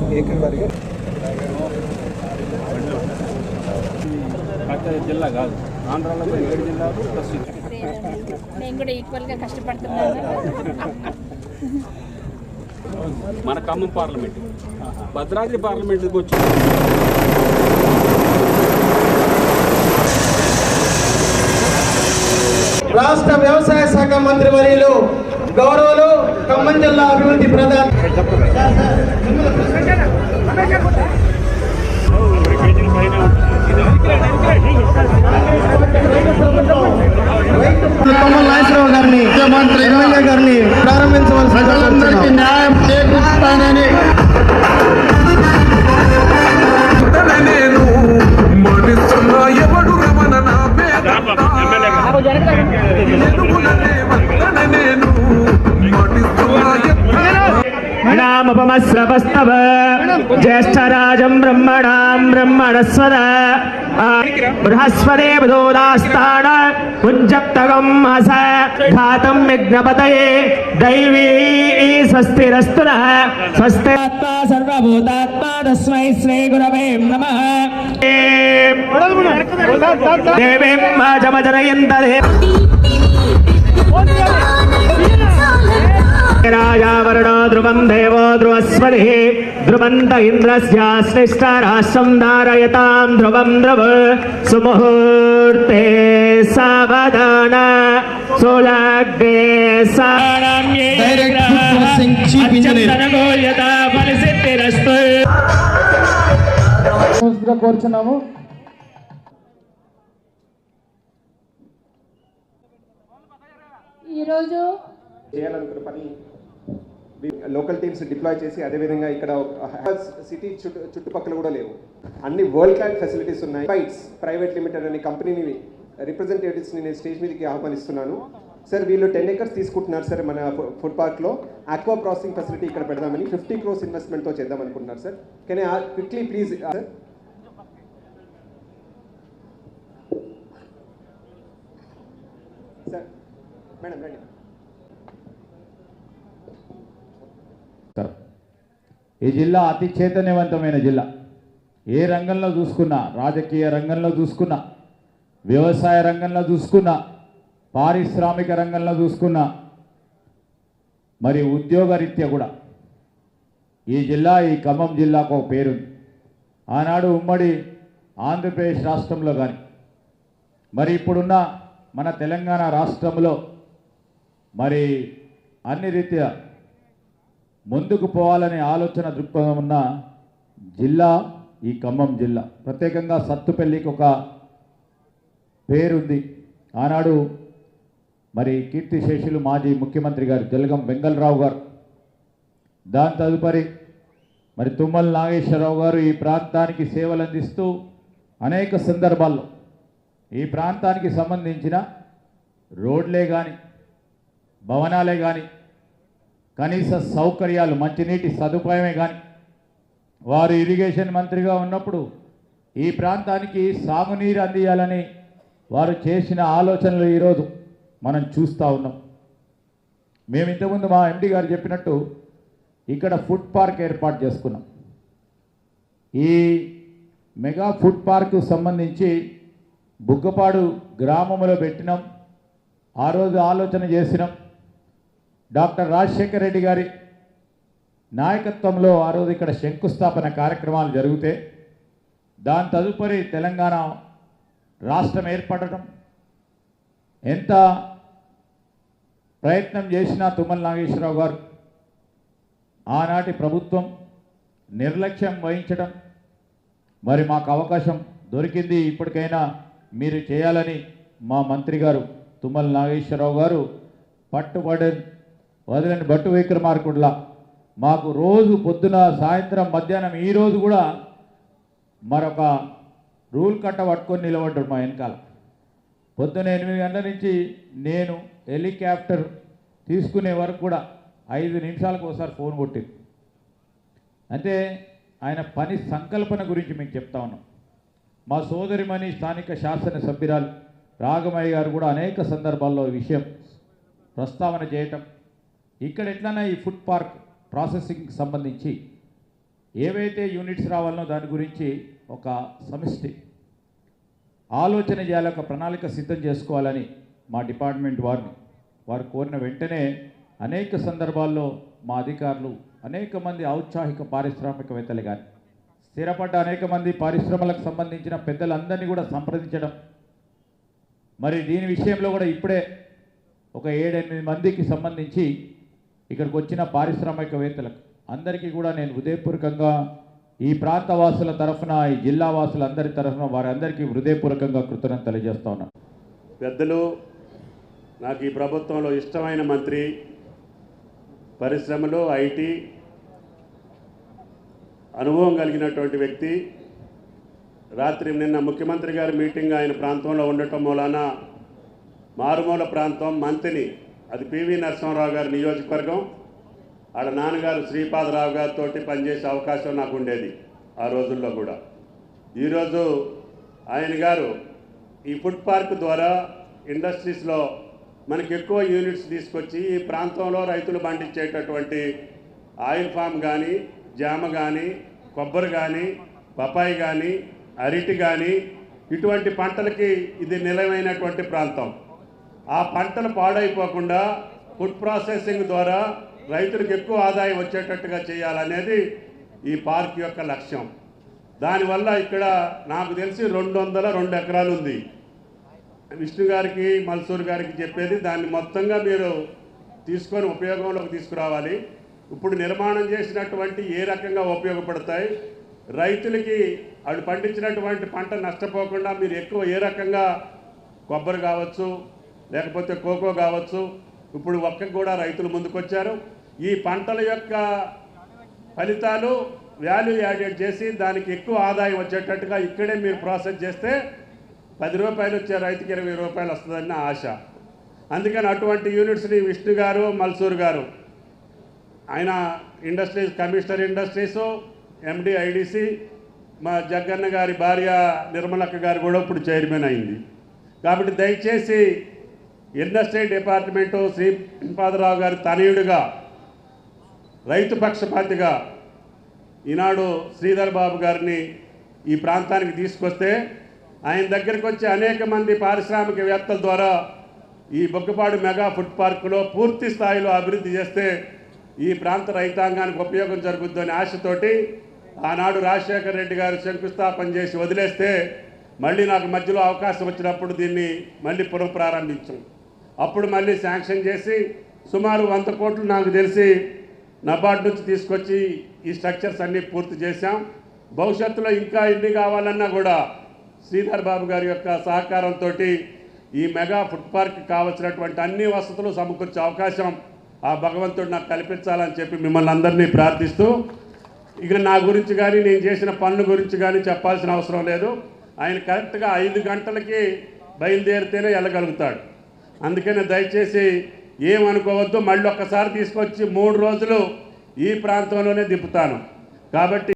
కార్యక్రమానికి కాకపోతే జిల్లా కాదు ఆంధ్రాలో కూడా ఏడు జిల్లాలు ప్లస్ ఇది. నేను కూడా ఈక్వల్గా కష్టపడుతున్నాను మన ఖమ్మం పార్లమెంట్ భద్రాద్రి పార్లమెంట్కి వచ్చి రాష్ట్ర వ్యవసాయ శాఖ మంత్రి వర్యులు గౌరవులు ఖమ్మం జిల్లా అభివృద్ధి ప్రధాన తుమ్మల నాగేశ్వరరావు గారిని ముఖ్యమంత్రి ఎమ్మెల్యే గారిని ప్రారంభించవలసి న్యాయం చేకూరుస్తానని నామపమస్రవస్తవ జ్యేష్ఠరాజం బ్రహ్మణాం బ్రహ్మణస్వద. బృహస్పదే బుధోదాస్తాడ పుంజప్తగం హస ఘాతం విఘ్నపతయే దైవీ స్వస్తిరస్తున. స్వస్తిరాత్మా సర్వభూతాత్మా తస్మై శ్రీ గురవే నమః. దేవీం రాజావరుణో ధ్రువం దేవో ధ్రువస్వతి ధ్రువంత ఇంద్రస్యాశ్లిష్టరాశ్రం ధారయతాం ధ్రువం ధ్రువ సుముహూర్తే సావధాన సోలాగ్రే chief engineer. ఫలిసిద్ధిరస్తు కోరుచున్నాము ఈరోజు చేయాలనుకున్న పని లోకల్ టీమ్స్ డిప్లాయ్ చేసి అదేవిధంగా ఇక్కడ సిటీ చుట్టూ చుట్టుపక్కల కూడా లేవు. అన్ని వరల్డ్ క్లాస్ ఫెసిలిటీస్ ఉన్నాయి. ఫైట్స్ ప్రైవేట్ లిమిటెడ్ అనే కంపెనీని రిప్రజెంటేటివ్స్ని నేను స్టేజ్ మీదకి ఆహ్వానిస్తున్నాను. సార్ వీళ్ళు టెన్ ఎకర్స్ తీసుకుంటున్నారు సార్ మన ఫుడ్ పార్క్లో ఆక్వా ప్రాసెసింగ్ ఫెసిలిటీ ఇక్కడ పెడదామని ఫిఫ్టీ క్రోస్ ఇన్వెస్ట్మెంట్తో చేద్దాం అనుకుంటున్నారు sir can quickly please sir sir madam రండి ఈ జిల్లా అతి చైతన్యవంతమైన జిల్లా. ఏ రంగంలో చూసుకున్నా రాజకీయ రంగంలో చూసుకున్నా వ్యవసాయ రంగంలో చూసుకున్నా పారిశ్రామిక రంగంలో చూసుకున్నా మరి ఉద్యోగరీత్యా కూడా. ఈ జిల్లా ఈ ఖమ్మం జిల్లాకు ఒక పేరుంది. ఆనాడు ఉమ్మడి ఆంధ్రప్రదేశ్ రాష్ట్రంలో కానీ మరి ఇప్పుడున్న మన తెలంగాణ రాష్ట్రంలో మరి అన్ని రీత్యా ముందుకు పోవాలనే ఆలోచన దృక్పథం ఉన్న జిల్లా ఈ ఖమ్మం జిల్లా. ప్రత్యేకంగా సత్తుపల్లికి ఒక పేరుంది. ఆనాడు మరి కీర్తిశేషులు మాజీ ముఖ్యమంత్రి గారు జలగం వెంగళరావు గారు. దాని తదుపరి మరి తుమ్మల నాగేశ్వరరావు గారు ఈ ప్రాంతానికి సేవలు అందిస్తూ అనేక సందర్భాల్లో ఈ ప్రాంతానికి సంబంధించిన రోడ్లే కానీ భవనాలే కానీ కనీస సౌకర్యాలు మంచినీటి సదుపాయమే కానీ వారు ఇరిగేషన్ మంత్రిగా ఉన్నప్పుడు ఈ ప్రాంతానికి సాగునీరు అందియాలని వారు చేసిన ఆలోచనలు ఈరోజు మనం చూస్తూ ఉన్నాం. మేము ఇంతకుముందు మా ఎండి గారు చెప్పినట్టు ఇక్కడ ఫుడ్ పార్క్ ఏర్పాటు చేసుకున్నాం. ఈ మెగా ఫుడ్ పార్కు సంబంధించి బుగ్గపాడు గ్రామంలో పెట్టినాం. ఆ రోజు ఆలోచన చేసినాం. డాక్టర్ రాజశేఖర రెడ్డి గారి నాయకత్వంలో ఆ రోజు ఇక్కడ శంకుస్థాపన కార్యక్రమాలు జరిగితే దాని తదుపరి తెలంగాణ రాష్ట్రం ఏర్పడటం ఎంత ప్రయత్నం చేసినా తుమ్మల నాగేశ్వరరావు గారు ఆనాటి ప్రభుత్వం నిర్లక్ష్యం వహించడం మరి మాకు అవకాశం దొరికింది ఇప్పటికైనా మీరు చేయాలని మా మంత్రి గారు తుమ్మల నాగేశ్వరరావు గారు పట్టుబడి వదిలేని భట్టు విక్రమార్కుడులా. మాకు రోజు పొద్దున సాయంత్రం మధ్యాహ్నం ఈ రోజు కూడా మరొక రూల్ కట్ట పట్టుకొని నిలబడ్డాడు మా వెనకాల. పొద్దున ఎనిమిది గంటల నుంచి నేను హెలికాప్టర్ తీసుకునే వరకు కూడా ఐదు నిమిషాలకు ఒకసారి ఫోన్ కొట్టింది. అంటే ఆయన పని సంకల్పన గురించి మీకు చెప్తా ఉన్నాం. మా సోదరిమణి స్థానిక శాసన సభ్యురాలు రాగమయ్య గారు కూడా అనేక సందర్భాల్లో ఈ విషయం ప్రస్తావన చేయటం ఇక్కడ ఎట్లన్నా ఈ ఫుడ్ పార్క్ ప్రాసెసింగ్ సంబంధించి ఏవైతే యూనిట్స్ రావాలనో దాని గురించి ఒక సమిష్టి ఆలోచన చేయాలి ఒక ప్రణాళిక సిద్ధం చేసుకోవాలని మా డిపార్ట్మెంట్ వారిని వారు కోరిన వెంటనే అనేక సందర్భాల్లో మా అధికారులు అనేక మంది ఔత్సాహిక పారిశ్రామికవేత్తలు కానీ స్థిరపడ్డ అనేక మంది పారిశ్రమలకు సంబంధించిన పెద్దలందరినీ కూడా సంప్రదించడం. మరి దీని విషయంలో కూడా ఇప్పుడే ఒక ఏడెనిమిది మందికి సంబంధించి ఇక్కడికి వచ్చిన పారిశ్రామికవేత్తలకు. అందరికీ కూడా నేను హృదయపూర్వకంగా ఈ ప్రాంత వాసుల తరఫున ఈ జిల్లా వాసులందరి తరఫున వారందరికీ హృదయపూర్వకంగా కృతజ్ఞత తెలియజేస్తా ఉన్నాను పెద్దలు నాకు ఈ ప్రభుత్వంలో ఇష్టమైన మంత్రి పరిశ్రమలు ఐటీ అనుభవం కలిగినటువంటి వ్యక్తి. రాత్రి నిన్న ముఖ్యమంత్రి గారి మీటింగ్ ఆయన ప్రాంతంలో ఉండటం మూలాన మారుమూల ప్రాంతం మంత్రిని అది పివి నరసింహరావు గారి నియోజకవర్గం. వాళ్ళ నాన్నగారు శ్రీపాదరావు గారితో పనిచేసే అవకాశం నాకు ఉండేది ఆ రోజుల్లో కూడా. ఈరోజు ఆయన గారు ఈ ఫుడ్ పార్క్ ద్వారా ఇండస్ట్రీస్లో మనకి ఎక్కువ యూనిట్స్ తీసుకొచ్చి ఈ ప్రాంతంలో రైతులు పండించేటటువంటి ఆయిల్ ఫామ్ కానీ జామ కానీ కొబ్బరి కానీ పపాయి కానీ అరటి కానీ ఇటువంటి పంటలకి ఇది నిలవైనటువంటి ప్రాంతం. ఆ పంటలు పాడైపోకుండా ఫుడ్ ప్రాసెసింగ్ ద్వారా రైతులకు ఎక్కువ ఆదాయం వచ్చేటట్టుగా చేయాలనేది ఈ పార్క్ యొక్క లక్ష్యం. దానివల్ల ఇక్కడ నాకు తెలిసి రెండు వందల రెండు ఎకరాలు ఉంది. విష్ణు గారికి మల్సూర్ గారికి చెప్పేది దాన్ని మొత్తంగా మీరు తీసుకొని ఉపయోగంలోకి తీసుకురావాలి. ఇప్పుడు నిర్మాణం చేసినటువంటి ఏ రకంగా ఉపయోగపడతాయి? రైతులకి వాళ్ళు పండించినటువంటి పంట నష్టపోకుండా మీరు ఎక్కువ ఏ రకంగా కొబ్బరి కావచ్చు లేకపోతే కోకో కావచ్చు. ఇప్పుడు ఒక్కకు కూడా రైతులు ముందుకొచ్చారు. ఈ పంటల యొక్క ఫలితాలు వాల్యూ యాడెడ్ చేసి దానికి ఎక్కువ ఆదాయం వచ్చేటట్టుగా ఇక్కడే మీరు ప్రాసెస్ చేస్తే పది రూపాయలు వచ్చే రైతుకి ఇరవై రూపాయలు వస్తుందని నా ఆశ. అందుకని అటువంటి యూనిట్స్ని విష్ణు గారు మల్సూర్ గారు ఆయన industries commissioner industries MD IDC మా జగన్న గారి భార్య నిర్మలక్క గారు కూడా ఇప్పుడు చైర్మన్ అయింది. కాబట్టి దయచేసి ఇండస్ట్రీ డిపార్ట్మెంటు శ్రీపాదరావు గారి తనయుడిగా రైతు పక్షపాతిగా ఈనాడు శ్రీధర్ బాబు గారిని ఈ ప్రాంతానికి తీసుకొస్తే ఆయన దగ్గరికి వచ్చి అనేక మంది పారిశ్రామికవేత్తల ద్వారా ఈ బొగ్గపాడు మెగా ఫుడ్ పార్కులో పూర్తి స్థాయిలో అభివృద్ధి చేస్తే ఈ ప్రాంత రైతాంగానికి ఉపయోగం జరుగుద్దని ఆశతోటి ఆనాడు రాజశేఖర రెడ్డి గారు శంకుస్థాపన చేసి వదిలేస్తే మళ్ళీ నాకు మధ్యలో అవకాశం వచ్చినప్పుడు దీన్ని మళ్ళీ పునఃప్రారంభించాం. అప్పుడు మళ్ళీ శాంక్షన్ చేసి సుమారు వంద కోట్లు నాకు తెలిసి నబార్డ్ నుంచి తీసుకొచ్చి ఈ స్ట్రక్చర్స్ అన్నీ పూర్తి చేశాం. భవిష్యత్తులో ఇంకా ఎన్ని కావాలన్నా కూడా శ్రీధర్ బాబు గారి యొక్క సహకారంతో ఈ మెగా ఫుడ్ పార్క్ కావలసినటువంటి అన్ని వసతులు సమకూర్చే అవకాశం ఆ భగవంతుడు నాకు కల్పించాలని చెప్పి మిమ్మల్ని అందరినీ ప్రార్థిస్తూ ఇక నా గురించి కానీ నేను చేసిన పనుల గురించి కానీ చెప్పాల్సిన అవసరం లేదు. ఆయన కరెక్ట్గా ఐదు గంటలకి బయలుదేరితేనే వెళ్ళగలుగుతాడు. అందుకని దయచేసి ఏమనుకోవద్దు మళ్ళీ ఒక్కసారి తీసుకొచ్చి మూడు రోజులు ఈ ప్రాంతంలోనే దింపుతాను. కాబట్టి